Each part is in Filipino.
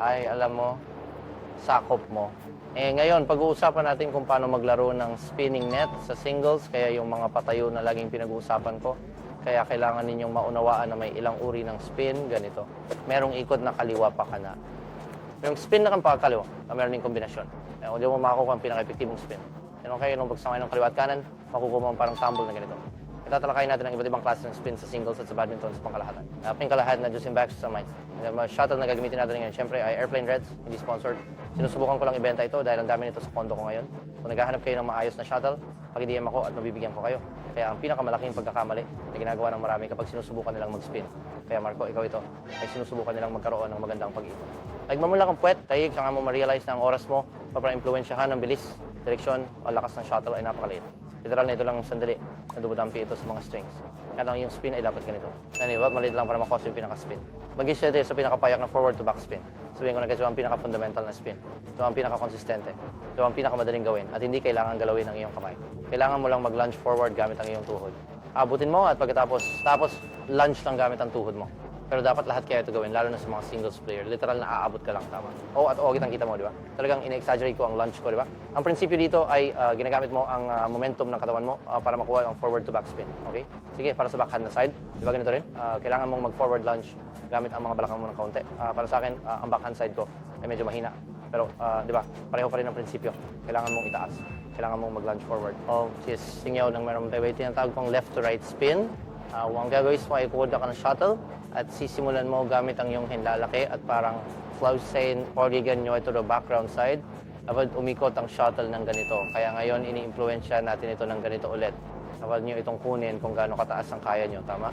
ay alam mo, sakop mo. Eh ngayon, pag-uusapan natin kung paano maglaro ng spinning net sa singles, kaya yung mga patayo na laging pinag-uusapan ko. Kaya kailangan ninyong maunawaan na may ilang uri ng spin, ganito. Merong ikot na kaliwa pa kana. Yung spin na kang pakakaliwa, ah, meron din kombinasyon. Eh, kung di mo makakuha ang pinaka-epektibong spin. Yan kaya nung pagsamahin ng kaliwa at kanan, makukuha mo parang tumble na ganito. Itatalakayin natin ang iba't ibang klase ng spin sa singles at sa badminton sa pangkalahatan. Uh, pangkalahatan na Justin Bax sa mind. Ang mga shuttle na gagamitin natin ngayon, syempre ay Airplane Reds, hindi sponsored. Sinusubukan ko lang ibenta ito dahil ang dami nito sa kondo ko ngayon. Kung naghahanap kayo ng maayos na shuttle, pag-DM ako at mabibigyan ko kayo. Kaya ang pinakamalaking pagkakamali na ginagawa ng marami kapag sinusubukan nilang mag-spin. Kaya Marco, ikaw ito, ay sinusubukan nilang magkaroon ng magandang pag-ikot. Nagmamula kang puwet, tahig, saka mo ma-realize na ang oras mo, papara-impluensyahan ng bilis, direksyon, o lakas ng shuttle ay napakaliit. Literal na ito lang sandali, nadumudampi ito sa mga strings. Kaya lang yung spin ay dapat ganito. Anyway, maliit lang para makos yung pinaka-spin. Mag-isya tayo sa pinakapayak na forward to back spin. Sabihin ko na ito ang pinaka-fundamental na spin. Ito ang pinaka-consistente. Ito ang pinakamadaling gawin at hindi kailangan galawin ang iyong kamay. Kailangan mo lang mag-lunge forward gamit ang iyong tuhod. Abutin mo at pagkatapos, tapos lunge lang gamit ang tuhod mo. Pero dapat lahat kaya ito gawin, lalo na sa mga singles player. Literal na aabot ka lang, tama. O at o, kitang kita mo, di ba? Talagang ina-exaggerate ko ang lunge ko, di ba? Ang prinsipyo dito ay ah, ginagamit mo ang ah, momentum ng katawan mo ah, para makuha ang forward to back spin. Okay? Sige, para sa backhand na side, di ba ganito rin? Ah, kailangan mong mag-forward lunge gamit ang mga balakang mo ng kaunti. Ah, para sa akin, ah, ang backhand side ko ay medyo mahina. Pero, ah, di ba, pareho pa rin ang prinsipyo. Kailangan mong itaas. Kailangan mong mag-lunge forward. O, sis, singyaw ng meron tayo. Tinatawag kong left to right spin. Uh, ang gagawin mo ay kukuha ka ng shuttle at sisimulan mo gamit ang iyong hinlalaki at parang Clausen polygon nyo ito the background side. Dapat umikot ang shuttle ng ganito. Kaya ngayon, ini-influensya natin ito ng ganito ulit. Dapat nyo itong kunin kung gaano kataas ang kaya nyo, tama?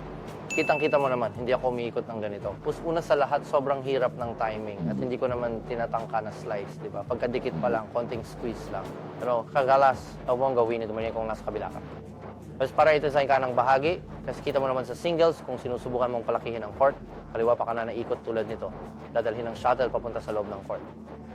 Kitang-kita mo naman, hindi ako umiikot ng ganito. Us una sa lahat, sobrang hirap ng timing at hindi ko naman tinatangka na slice, di ba? Pagkadikit pa lang, konting squeeze lang. Pero kagalas, huwag mong gawin ito mali kung nasa kabila ka. Mas para ito sa kanang bahagi, kasi kita mo naman sa singles, kung sinusubukan mong palakihin ang court, kaliwa pa ka na naikot tulad nito. Dadalhin ng shuttle papunta sa loob ng court.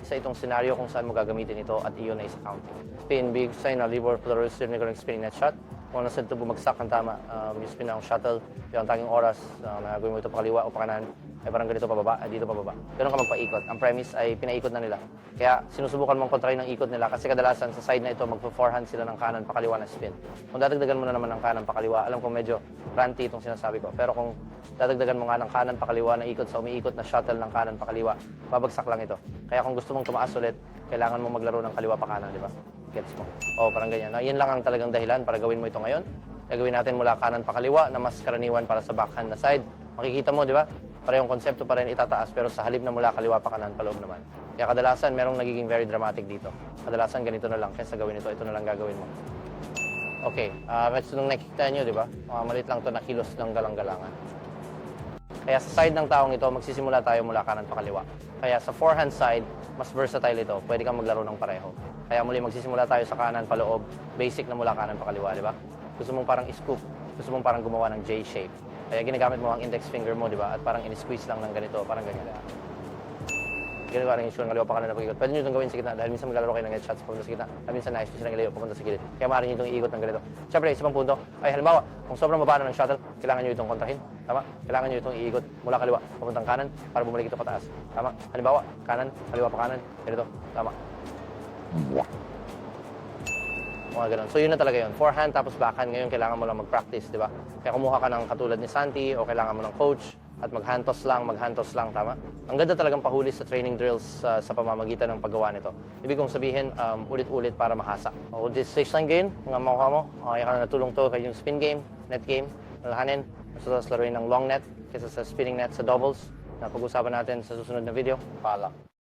Isa itong senaryo kung saan mo gagamitin ito at iyon ay sa counting. Spin, big sign na liver pluralist na spinning net shot. Kung nasa ito bumagsak ang tama, um, yung spin ng shuttle, yung ang tanging oras uh, na gawin mo ito pakaliwa o pakanan, ay parang ganito pababa, ay dito pababa. Ganun ka magpaikot. Ang premise ay pinaikot na nila. Kaya sinusubukan mong kontrahin ng ikot nila kasi kadalasan sa side na ito magpo-forehand sila ng kanan pakaliwa na spin. Kung dadagdagan mo na naman ng kanan pakaliwa, alam ko medyo ranty itong sinasabi ko. Pero kung dadagdagan mo nga ng kanan pakaliwa na ikot sa umiikot na shuttle ng kanan pakaliwa, babagsak lang ito. Kaya kung gusto mong tumaas ulit, kailangan mo maglaro ng kaliwa pa kanan, di ba? Gets mo? O parang ganyan. Na, yan lang ang talagang dahilan para gawin mo ito ngayon. Gagawin natin mula kanan pa kaliwa na mas karaniwan para sa backhand na side. Makikita mo, di ba? Parehong konsepto pa rin itataas pero sa halip na mula kaliwa pa kanan paloob naman. Kaya kadalasan merong nagiging very dramatic dito. Kadalasan ganito na lang kaysa gawin ito, ito na lang gagawin mo. Okay, uh, medyo nung nakikita nyo, di ba? Mga malit lang to na kilos ng galang-galangan. Kaya sa side ng taong ito, magsisimula tayo mula kanan pa kaliwa. Kaya sa forehand side, mas versatile ito. Pwede kang maglaro ng pareho. Kaya muli magsisimula tayo sa kanan pa loob, basic na mula kanan pa kaliwa, di ba? Gusto mong parang scoop, gusto mong parang gumawa ng J shape. Kaya ginagamit mo ang index finger mo, di ba? At parang in-squeeze lang ng ganito, parang ganyan. Ginagawa ng issue ng kaliwa pa kanan na pag-ikot. Pwede nyo itong gawin sa gitna dahil minsan maglalaro kayo ng headshots papunta sa gitna. At minsan nais nyo silang ilayo papunta sa gilid. Kaya maaari nyo itong iikot ng ganito. Siyempre, isa pang punto ay halimbawa, kung sobrang baba na ng shuttle, kailangan nyo itong kontrahin. Tama? Kailangan nyo itong iikot mula kaliwa papuntang kanan para bumalik ito pataas. Tama? Halimbawa, kanan, kaliwa pa kanan, ganito. Tama? Mga ganun. So yun na talaga yun. Forehand tapos backhand. Ngayon kailangan mo lang mag-practice, di ba? Kaya kumuha ka ng katulad ni Santi o kailangan mo ng coach at maghantos lang, maghantos lang, tama? Ang ganda talagang pahuli sa training drills uh, sa pamamagitan ng paggawa nito. Ibig kong sabihin, um, ulit-ulit para makasa. O this six line game, mga mukha mo, okay ka na natulong to kay yung spin game, net game, malahanin. Mas laruin ng long net kaysa sa spinning net sa doubles na pag-usapan natin sa susunod na video. Paalam.